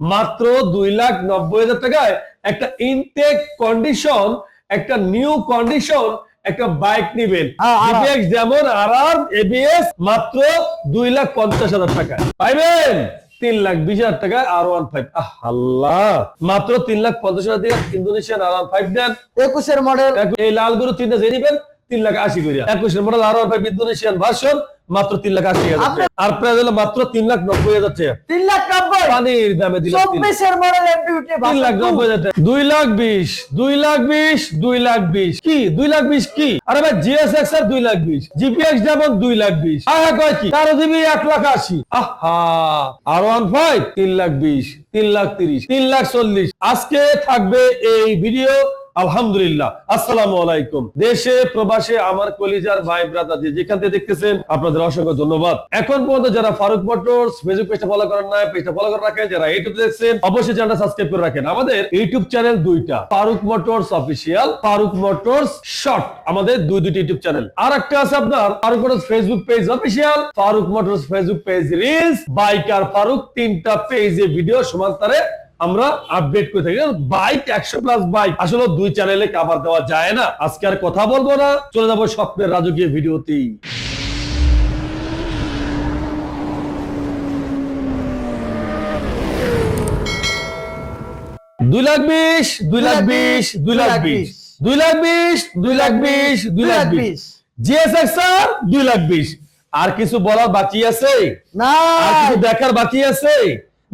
মাত্র দুই লাখ নব্বই হাজার টাকায় একটা ইনটেক কন্ডিশন একটা নিউ কন্ডিশন একটা বাইক নিবেন। হ্যাঁ, যেমন আর আর এবিএস মাত্র দুই লাখ পঞ্চাশ হাজার টাকায়। পাইবেন? তিন লাখ বিশ হাজার টাকায় আর ওয়ান ফাইভ আল্লাহ! মাত্র তিন লাখ পঞ্চাশ হাজার টাকা ইন্দোনেশিয়ান আর ওয়ান ফাইভ দেন। একুশের মডেল এই লাল গরু তিনটা যে নিবেন তিন লাখ আশি করিয়া একুশের model R one five Indonesian version মাত্র তিন লাখ আশি হাজার আর প্রাইস হলো মাত্র তিন লাখ নব্বই হাজার টাকা। তিন লাখ নব্বই? পানির দামে তিন- লাখ নব্বই হাজার টাকা। দুই লাখ বিশ দুই লাখ বিশ দুই লাখ বিশ। কি? দুই লাখ বিশ কি? আরে ভাই জিএসএক্স আর দুই লাখ বিশ। জিপিএক্স যেমন দুই লাখ বিশ। হ্যাঁ কয় কি? তেরো জিবি এক লাখ আশি। আহা! আর ওয়ান ফাইভ তিন লাখ বিশ তিন লাখ তিরিশ তিন লাখ চল্লিশ। আজকে থাকবে এই ভিডিও আলহামদুলিল্লাহ, আসসালামু আলাইকুম। দেশে, প্রবাসে আমার কলিজার ভাই ব্রাদার যেখান থেকে দেখতেছেন, আপনাদের অসংখ্য ধন্যবাদ। এখন পর্যন্ত যারা ফারুক মোটরস, ফেসবুক পেজটা ফলো করেন না পেজটা ফলো করে রাখেন, যারা ইউটিউব দেখছেন, অবশ্যই চ্যানেলটা সাবস্ক্রাইব করে রাখেন। আমাদের ইউটিউব চ্যানেল দুইটা, Faruk motors official Faruk motors short আমাদের দুই দুটি ইউটিউব চ্যানেল আর একটা আছে আপনার, Faruk motors Facebook page official Faruk motors Facebook page reels biker Faruk তিনটা পেজে ভিডিও সমান্তরে আমরা আপডেট করে থাকি। বাইক একশো প্লাস বাইক আসলে দুই চ্যানেলে কাভার দেওয়া যায় না। আজকে আর কথা বলব না। চলে যাব স্বপ্নের রাজকীয় ভিডিওতেই। দুই লাখ বিশ দুই লাখ বিশ দুই লাখ বিশ। দুই লাখ বিশ দুই লাখ বিশ দুই লাখ বিশ। জিএসএক্স স্যার দুই লাখ বিশ। আর কিছু বলার বাকি আছে? না আর কিছু দেখার বাকি আছে?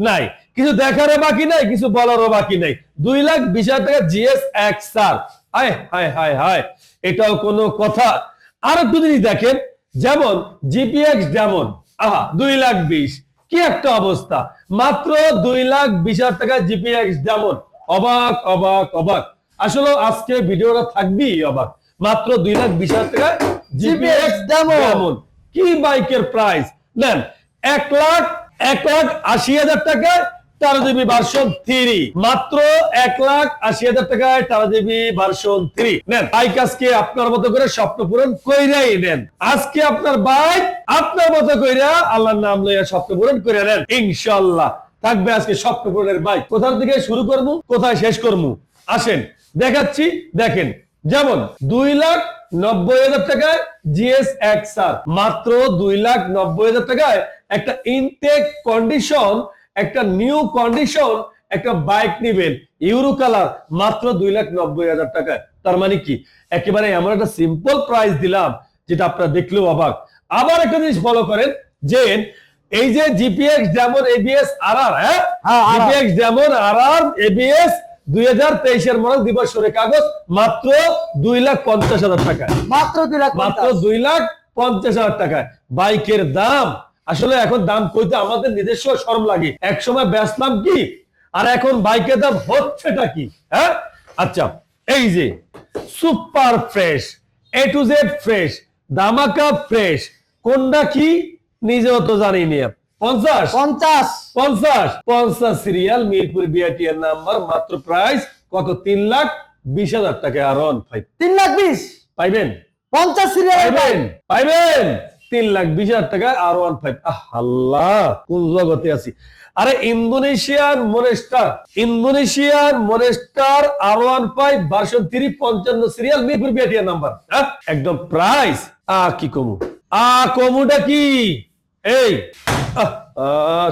নাই। কিছু দেখারও বাকি নাই কিছু বলারও বাকি নাই। দুই লাখ বিশ হাজার টাকা জিএস এক স্যার হায় হায় হায় হায় এটাও কোনো কথা। আর একটু জিনিস দেখেন যেমন জিপিএক্স যেমন আহা দুই লাখ বিশ কি একটা অবস্থা। মাত্র দুই লাখ বিশ হাজার টাকা জিপিএক্স যেমন অবাক অবাক অবাক। আসলে আজকে ভিডিওটা থাকবেই অবাক। মাত্র দুই লাখ বিশ হাজার টাকা জিপিএক্স যেমন। যেমন কি বাইকের প্রাইস নেন এক লাখ এক লাখ আশি হাজার টাকায় তেরো ভার্সন থ্রি মাত্র এক লাখ আশি হাজার টাকায় ভার্সন থ্রি নেন বাইক আজকে আপনার মতো করে স্বপ্ন পূরণ কইরাই নেন। আজকে আপনার বাইক আপনার মতো কইরা আল্লাহর নাম লইয়া স্বপ্ন পূরণ করে নেন ইনশাল্লাহ থাকবে আজকে স্বপ্ন পূরণের বাইক কোথা থেকে শুরু করব? কোথায় শেষ করব? আসেন, দেখাচ্ছি, দেখেন। যেমন, দুই লাখ নব্বই হাজার টাকায় জিএস এক্স আর মাত্র দুই লাখ নব্বই হাজার টাকায় একটা ইনটেক কন্ডিশন একটা নিউ কন্ডিশন একটা বাইক নিবেন। ইউরো কালার মাত্র দুই লাখ নব্বই হাজার টাকায় তার মানে কি? একেবারে এমন একটা সিম্পল প্রাইস দিলাম যেটা আপনারা দেখলেও অবাক। আবার একটা জিনিস ফলো করেন যে এই যে জিপিএক্স যেমন এবিএস আর আর হ্যাঁ? হ্যাঁ, RR জিপিএক্স যেমন আর আর এবিএস দুই হাজার তেইশের কাগজ মাত্র দুই লাখ পঞ্চাশ হাজার টাকা। মাত্র দুই লাখ মাত্র দুই লাখ পঞ্চাশ হাজার টাকায় বাইকের দাম আসলে এখন দাম কইতে আমাদের নিজস্ব শরম লাগে। এক সময় বেচলাম কি? আর এখন বাইকের দাম হচ্ছেটা কি? হ্যাঁ? আচ্ছা এই যে super fresh A to Z fresh দামাকা fresh কোনটা কি? নিজেও তো জানি নি পঞ্চাশ? পঞ্চাশ। পঞ্চাশ? পঞ্চাশ সিরিয়াল মিরপুর বিআইটিএর নাম্বার মাত্র প্রাইস কত? তিন লাখ বিশ হাজার টাকা। আর অন ফাইভ তিন লাখ বিশ। পাইবেন? পঞ্চাশ সিরিয়াল পাইবেন? পাইবেন? তিন লাখ বিশ হাজার টাকা আর ওয়ান ফাইভ আল্লাহ, কোন জগতে আছি। আরে, ইন্দোনেশিয়ার মনেস্টার ইন্দোনেশিয়ার monster R one five version three পঞ্চান্ন সিরিয়াল মিরপুর বিয়াটিয়া নাম্বার একদম প্রাইস আ, কি কমু? আ, কমুটা কি? এই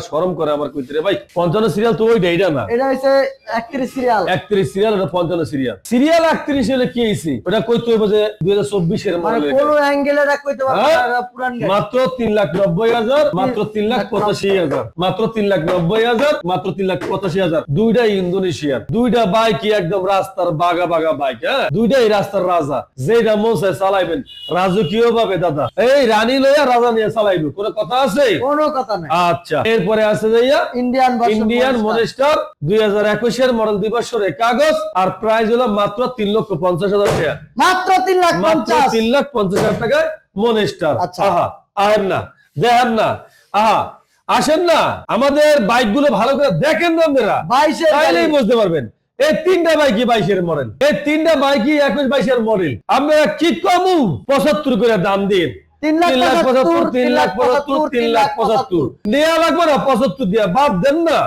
শরম করে আমার কইতে রে। ভাই পঞ্চান্ন সিরিয়াল তো ওইটা এইটা না? এটা হচ্ছে একত্রিশ সিরিয়াল একত্রিশ সিরিয়াল ওটা পঞ্চান্ন সিরিয়াল সিরিয়াল একত্রিশ হলে কি হয়েছে ওটা কইতে হইব যে দুই হাজার চব্বিশের মানে কোন অ্যাঙ্গেলে এটা কইতে পারব এটা পুরান মাত্র তিন লাখ নব্বই হাজার মাত্র তিন লাখ পঁচাশি হাজার মাত্র লাখ হাজার মাত্র লাখ হাজার। দুইটাই ইন্দোনেশিয়ার। দুইটা বাইকই একদম রাস্তার বাগা বাগা বাইক হ্যাঁ? দুইটাই রাস্তার রাজা। যেটা মৌসে চালাইবেন রাজকীয় ভাবে দাদা। এই রানী লইয়া রাজা নিয়ে চালাইবে কোনো কথা আছে? কোনো কথা নাই। আচ্ছা। এরপরে আছে যাইয়া ইন্ডিয়ান ইন্ডিয়ান মনেস্টার দুই হাজার একুশের মডেল দিবসের কাগজ আর প্রাইস হলো মাত্র তিন লক্ষ পঞ্চাশ হাজার টাকা। মাত্র তিন লাখ মাত্র তিন লাখ পঞ্চাশ হাজার টাকায় মনেস্টার আচ্ছা। আহা আহেন না দেখেন না আহা আসেন না। আমাদের বাইকগুলো ভালো করে দেখেন না আপনারা তাইলেই বুঝতে পারবেন। এই তিনটা বাইকই বাইশের মডেল এই তিনটা বাইকই একুশ বাইশের মডেল আপনারা কি কমু? পঁচাত্তর করে দাম দিন। তিন লাখ পঁচাত্তর তিন লাখ পঁচাত্তর তিন লাখ পঁচাত্তর নেওয়া লাগবে না পঁচাত্তর দিয়া বাদ দেন না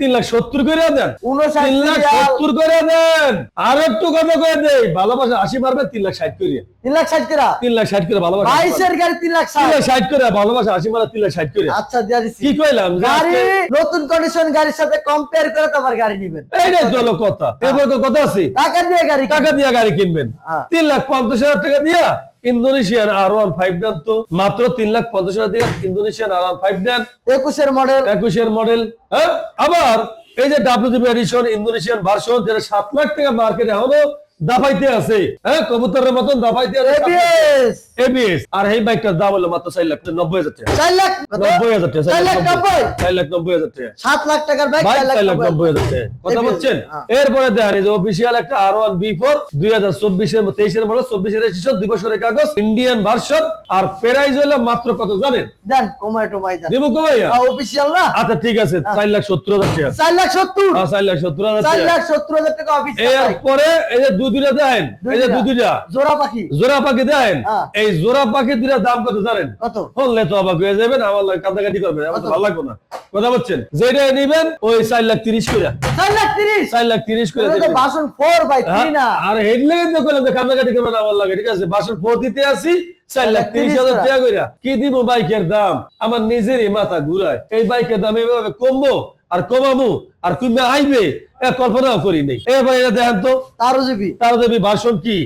তিন লাখ সত্তর করে দেন তিন লাখ সত্তর করে দেন আর একটু কথা করে দেই ভালোবাসা আশি মারবেন তিন লাখ ষাট করে তিন লাখ ষাট করে তিন লাখ ষাট করে ভালোবাসা বাইশের গাড়ি তিন লাখ তিন লাখ ষাট করে ভালোবাসা আশি মারা তিন লাখ ষাট করে আচ্ছা দিয়া দিচ্ছি কি কইলাম গাড়ি নতুন কন্ডিশন গাড়ির সাথে কম্পেয়ার করে তোমার গাড়ি নিবেন এইটাই তো হলো কথা এরপর তো কথা আছে টাকা দিয়ে গাড়ি কিনবেন। টাকা দিয়ে গাড়ি কিনবেন হ্যাঁ। তিন লাখ পঞ্চাশ হাজার টাকা দিয়া ইন্দোনেশিয়ান আর ওয়ান ফাইভ নেন তো মাত্র তিন লাখ পঞ্চাশ হাজার টাকা ইন্দোনেশিয়ান আর ওয়ান ফাইভ নেন একুশের মডেল একুশের মডেল হ্যাঁ? আবার এই যে ডাব্লিউডিপি এডিশন ইন্দোনেশিয়ান ভার্সন যেটা সাত লাখ টাকা মার্কেটে এখনও দাবাইতে আছে হ্যাঁ কবুতরের মতন দাবাইতে আছে এবিএস এবিএস আর এই বাইকটার দাম হলো মাত্র চার লাখ নব্বই হাজার টাকা চার লাখ কত? নব্বই হাজার টাকা চার লাখ নব্বই চার লাখ নব্বই হাজার টাকা সাত লাখ টাকার বাইক বাইক চার লাখ চার লাখ নব্বই নব্বই হাজার টাকা কথা বলছেন হ্যাঁ। এরপরে দেখেন এই যে অফিসিয়াল একটা আর ওয়ান বি ফোর দুই হাজার চব্বিশের তেইশের মডেল চব্বিশের রেজিস্ট্রেশন দুই বছরের কাগজ ইন্ডিয়ান ভার্সন আর প্রাইস হলো মাত্র কত জানেন দেন কমায় টমাই দেন দেবো অফিসিয়াল না আচ্ছা ঠিক আছে চার লাখ সত্তর হাজার টাকা চার লাখ সত্তর হ্যাঁ, চার লাখ সত্তর হাজার চার টাকা লাখ সত্তর হাজার টাকা অফিসিয়াল বাইক। এরপরে এই যে দেন? এই যে জোড়া পাখি। জোড়া পাখি দেন? হ্যাঁ। এই জোড়া পাখি দুটা দাম কত জানেন? কত? শুনলে তো অবাক হয়ে যাবেন আমার কান্দাকাটি করবেন আমার ভালো লাগবে না। কথা বলছেন? যেটা নিবেন ওই চার লাখ তিরিশ করে। চার লাখ তিরিশ? চার লাখ তিরিশ করে। বাসন ফোর বাই থ্রি না। হ্যাঁ, আর হেডলাইন তো করলাম যে কান্দাকাটি করবেন আমার লাগে ঠিক আছে? বাসন ফোর দিতে আসি চার লাখ তিরিশ হাজার টাকা কইরা। কি দিব বাইকের দাম? আমার নিজেরই মাথা ঘুরায়। এই বাইকের দাম এভাবে কমবো আর কমামু আর কমবে আইবে? কল্পনাও করি নেই। এবার এটা দেখেন তো ভাষণ কি?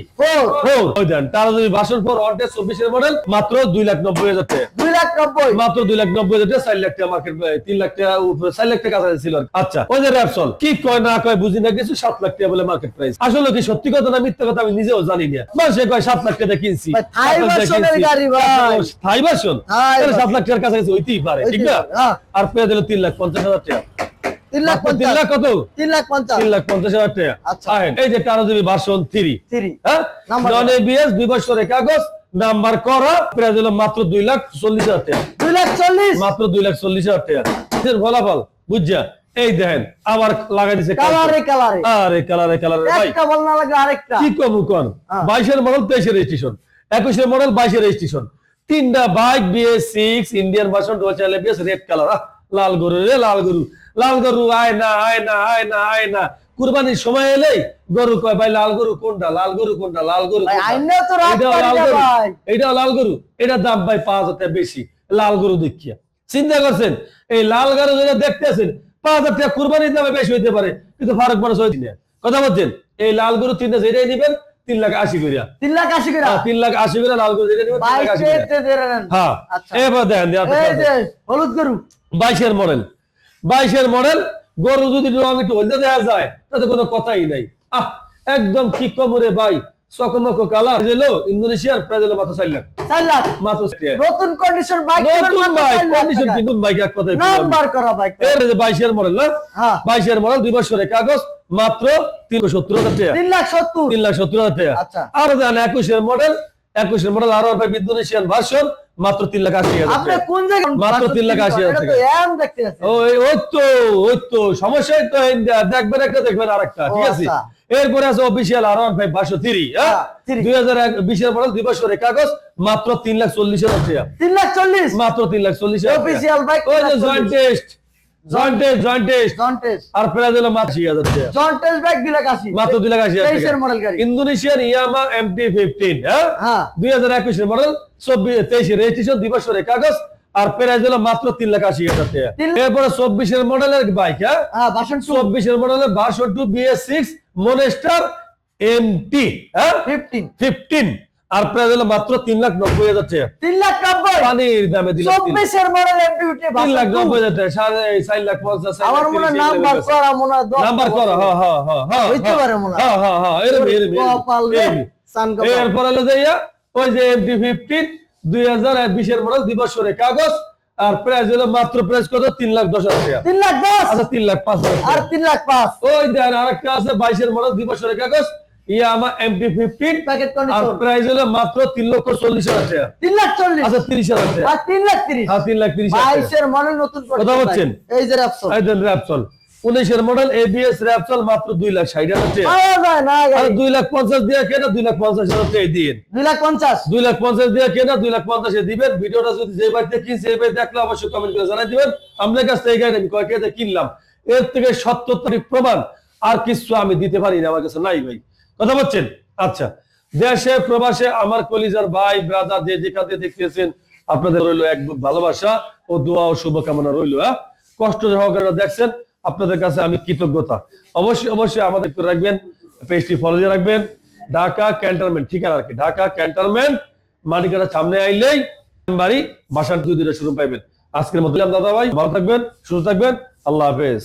ভাষণ ফোর ওয়ান্টেড চব্বিশের মডেল মাত্র দুই লাখ নব্বই হাজার দুই লাখ নব্বই। মাত্র দুই লাখ নব্বই হাজার চার লাখ টাকা মার্কেট তিন লাখ টাকা চার লাখ টাকা ছিল আচ্ছা ওই যে র্যাপসল কি কয় না কয় বুঝি না কিছু সাত লাখ টাকা বলে মার্কেট প্রাইস আসলে কি সত্যি কথা না মিথ্যা কথা আমি নিজেও জানি না। মানুষে কয় সাত লাখ টাকা কিনছি। থাই সাত লাখ টাকার কাছাকাছি হইতেই পারে ঠিক না? হ্যাঁ। আর পেয়ে দিল তিন লাখ পঞ্চাশ হাজার টাকা। তিন লাখ তিন লাখ কত? তিন লাখ পঞ্চাশ। তিন লাখ পঞ্চাশ হাজার টাকা। আচ্ছা। এই যে তেরো জিবি ভার্সন থ্রি থ্রি হ্যাঁ? নন এবিএস দুই বছরের কাগজ নাম্বার করা মাত্র দুই লাখ চল্লিশ হাজার টাকা। দুই লাখ চল্লিশ? মাত্র দুই লাখ চল্লিশ হাজার টাকা। এর ফলাফল বুঝছা এই দেখেন আবার লাগাই দিছে কালারে কালারে আরে কালারে কালারে ভাই একটা বল না লাগে আরেকটা। কি কম কোন। বাইশের মডেল তেইশের রেজিস্ট্রেশন একুশের মডেল বাইশের রেজিস্ট্রেশন তিনটা bike BS six Indian version red colour লাল গরু রে লাল গরু। লাল গরু আয় না আয় না আয় না আয় না। কুরবানির সময় এলেই গরু কয় ভাই লাল গরু কোনটা? লাল গরু কোনটা? লাল গরু পারি লাল গরু। এটার দাম ভাই পাঁচ হাজার বেশি। লাল গরু দেখিয়া। চিন্তা করছেন? এই লাল গরু যেটা দেখতেছেন পাঁচ হাজার টাকা কুরবানির দামে বেশি হইতে পারে। কিন্তু ফারুক মানুষ হইতে না কথা বলছেন? এই লাল গরু তিনটা যেটাই নিবেন তিন লাখ আশি করিয়া তিন লাখ আশি করে হ্যাঁ, তিন লাখ আশি করে লাল গরু যেটা নিবেন করিয়া। হ্যাঁ আচ্ছা। এবার দেখেন হলুদ গরু। বাইশের মডেল। বাইশের মডেল গরু যদি রং একটু হলদে দেওয়া যায় তাতে কোনো কথাই নাই। আহ একদম ঠিক কমরে ভাই দিলো ইন্দোনেশিয়ার প্রায় দিলো মাত্র চার লাখ। চার লাখ? মাত্র নতুন কন্ডিশন বাইক নতুন বাইক কন্ডিশন নতুন বাইক এক কথায় নাম্বার করা বাইক এর বাইশের মডেল না? হ্যাঁ। বাইশের মডেল দুই বছরের কাগজ মাত্র তিনশো সত্তর হাজার টাকা। তিন লাখ সত্তর? তিন লাখ সত্তর হাজার টাকা। আচ্ছা। আরও দেন একুশের মডেল একুশের মডেল আরও ইন্দোনেশিয়ান ভার্সন মাত্র তিন লাখ আশি হাজার কোন জায়গায় মাত্র তিন লাখ আশি হাজার ওই ওই তো ওই তো সমস্যাই তো দেখবেন একটা দেখবেন আরেকটা ঠিক আছে? আচ্ছা। এরপরে আছে অফিসিয়াল আর ওয়ান ফাইভ পাঁচশো তিরি হ্যাঁ, দুই হাজার বিশের পরে দুই বছরের কাগজ মাত্র তিন লাখ চল্লিশ হাজার তিন লাখ চল্লিশ? মাত্র তিন লাখ চল্লিশ official bike joint test joint test joint test জন্টেস আর প্রাইস হলো মাত্র আশি হাজার টাকা। জন্টেস বাইক দুই লাখ আশি। মাত্র দুই লাখ আশি হাজার তেইশের টাকা। মডেল গাড়ি। ইন্দোনেশিয়ান ইয়ামা এমটি ফিফটিন হ্যাঁ? হ্যাঁ। দুই হাজার একুশের মডেল চব্বিশ তেইশে রেজিস্ট্রেশন দুই বছরের কাগজ আর প্রাইস হলো মাত্র তিন লাখ আশি হাজার টাকা। এরপরে চব্বিশের মডেলের বাইক হ্যাঁ? হ্যাঁ বাসন টু চব্বিশের মডেলের two BS six monster MT হ্যাঁ? ফিফটিন ফিফটিন আর প্রাইস হলো মাত্র তিন লাখ নব্বই হাজার টাকা। তিন লাখ নব্বই? পানির দামে দিল চব্বিশের মডেল এমপিউটি তিন লাখ নব্বই হাজার টাকা সাড়ে চার লাখ পঞ্চাশ আমার মনে নাম্বার করা মনে নাম্বার করো হ্যাঁ হ্যাঁ হ্যাঁ হ্যাঁ হইতে হ্যাঁ, পারে মনে হয়। হ্যাঁ হ্যাঁ সান কপাল। এরপর হলো যে ইয়া, ওই যে এমটি ফিফটিন দুই হাজার বিশের মডেল দুই বছরের কাগজ আর প্রাইস হলো মাত্র প্রাইস কত? তিন লাখ দশ হাজার টাকা। তিন লাখ দশ? আচ্ছা তিন লাখ পাঁচ হাজার আর তিন লাখ পাঁচ। ওই দেন আরেকটা আছে বাইশের মডেল দুই বছরের কাগজ আমার ফিফটিন প্যাকেট কন্ডিশন প্রাইস হলো মাত্র তিন লক্ষ চল্লিশ হাজার টাকা। তিন লাখ চল্লিশ। আচ্ছা তিরিশ হাজার টাকা। তিন লাখ তিরিশ। আর তিন লাখ তিরিশ বাইশের মডেল নতুন কথা বলছেন? এই যে র্যাপসন এই দেন র্যাপসল উনিশের মডেল এবিএস র্যাপসল মাত্র দুই লাখ ষাট হাজার টাকা। দুই পঞ্চাশ দিয়ে কেনা দুই লাখ পঞ্চাশ হাজার টাকা দিন দুই লাখ পঞ্চাশ। দুই লাখ পঞ্চাশ দিয়ে কেনা দুই লাখ পঞ্চাশে দিবেন। ভিডিওটা যদি যে বাড়িতে কিনছে এই বাড়ি দেখলে অবশ্যই কমেন্ট করে জানাই দিবেন। আপনার কাছ থেকে আমি কিনলাম। এর থেকে সত্যতারিক প্রমাণ আর কিছু আমি দিতে পারি না আমার কাছে নাই ভাই। কথা বলছেন? আচ্ছা। দেশে, প্রবাসে আমার কলিজার ভাই ব্রাদার যে যেখানে দেখতেছেন, আপনাদের রইল এক ভালোবাসা ও দোয়া ও শুভকামনা রইল হ্যাঁ? কষ্ট সহকারে দেখছেন, আপনাদের কাছে আমি কৃতজ্ঞতা। অবশ্যই অবশ্যই আমাদের করে রাখবেন পেজটি ফলো দিয়ে রাখবেন। ঢাকা ক্যান্টনমেন্ট ঠিকানা আর কি? ঢাকা ক্যান্টনমেন্ট মালিকানা সামনে আইলেই বাড়ি, বাসার দুই দিনের শুরু পাইবেন। আজকের মতো দাদা ভাই ভালো থাকবেন, সুস্থ থাকবেন, আল্লাহ হাফেজ।